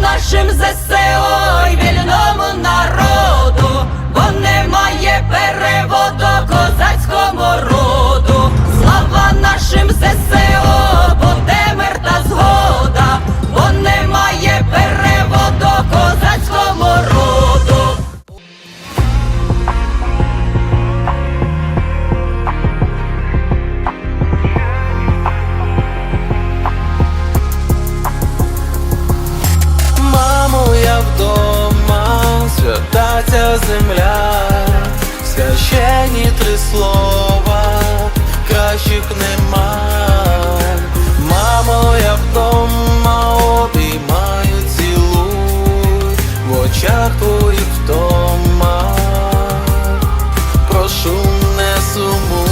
нашим ЗСО і вільному народу, земля, священні три слова, кращих нема. Мамо, я вдома, обіймаю цілуй, в очах твоїх вдома, прошу не сумуй.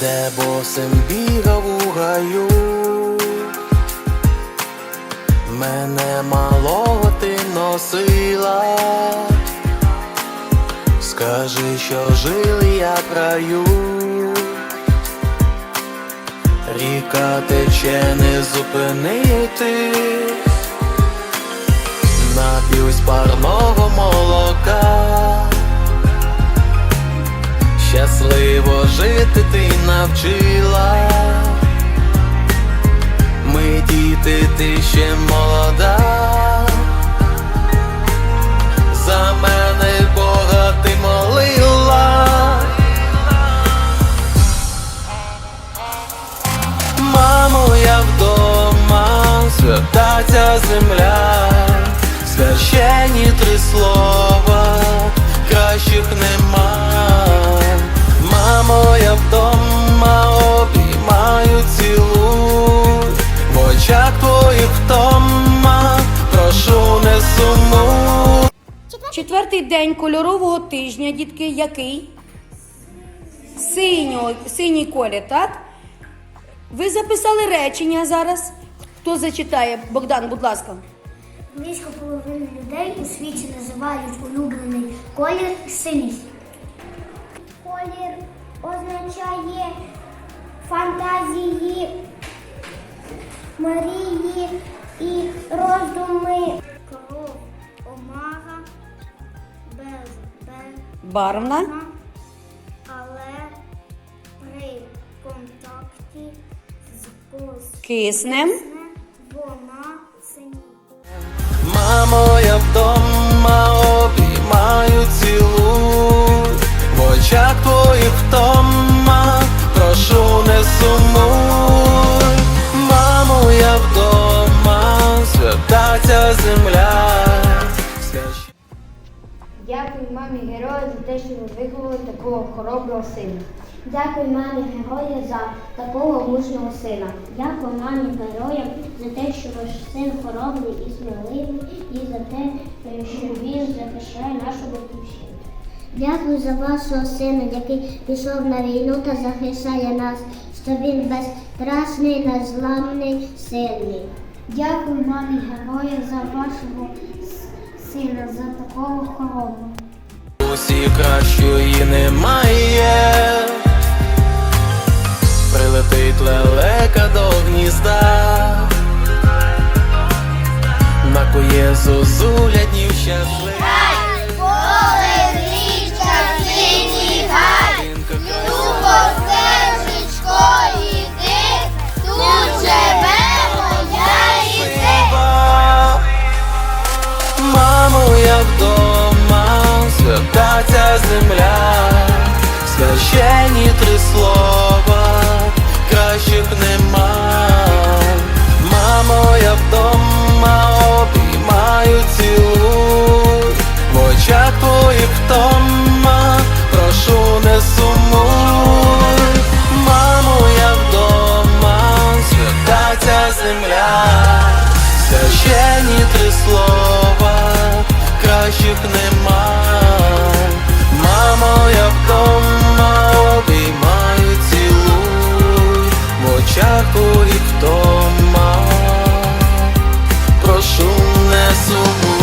де босим бігав у гаю, мене малого ти носила, скажи, що жили я в раю, ріка тече не зупинити, нап'юсь парного молока. Щасливо жити ти навчила. Діти, ти ще молода. За мене Бога ти молила. Мамо, я вдома, свята ця земля, священні три слова, Четвертий день кольорового тижня, дітки, який? Синьо, синій колір, так? Ви записали речення зараз. Хто зачитає? Богдан, будь ласка. Близько половини людей у світі називають улюблений колір синій. Колір означає фантазії, мрії і роздуми. Барвна. але при контакті з Киснем. вона синіє. Мамо, я вдома обіймаю цілуй, в очах твоїх втома, прошу не сумуй. Мамо, я вдома, свята ця земля. Дякую мамі герою за те, що ви виховали такого хороброго сина. Дякую мамі героя за такого мужнього сина. Дякую мамі героям за те, що ваш син хоробрий і сміливий, і за те, що він захищає нашу батьківщину. Дякую за вашого сина, який пішов на війну та захищає нас, що він безстрашний, незламний, сильний. Дякую мамі героя за вашого сина, за такого хороброго. Усі кращої немає. Прилетить лелека до гнізда, накує зозуля днів щасливих. земля, священні три слова, кращих нема, мамо, я вдома обіймаю цілуй, в очах твоїх втома, прошу не сумуй, мамо, я вдома, свята ця земля, священні три слова, кращих нема. і хто ма прошу не суму.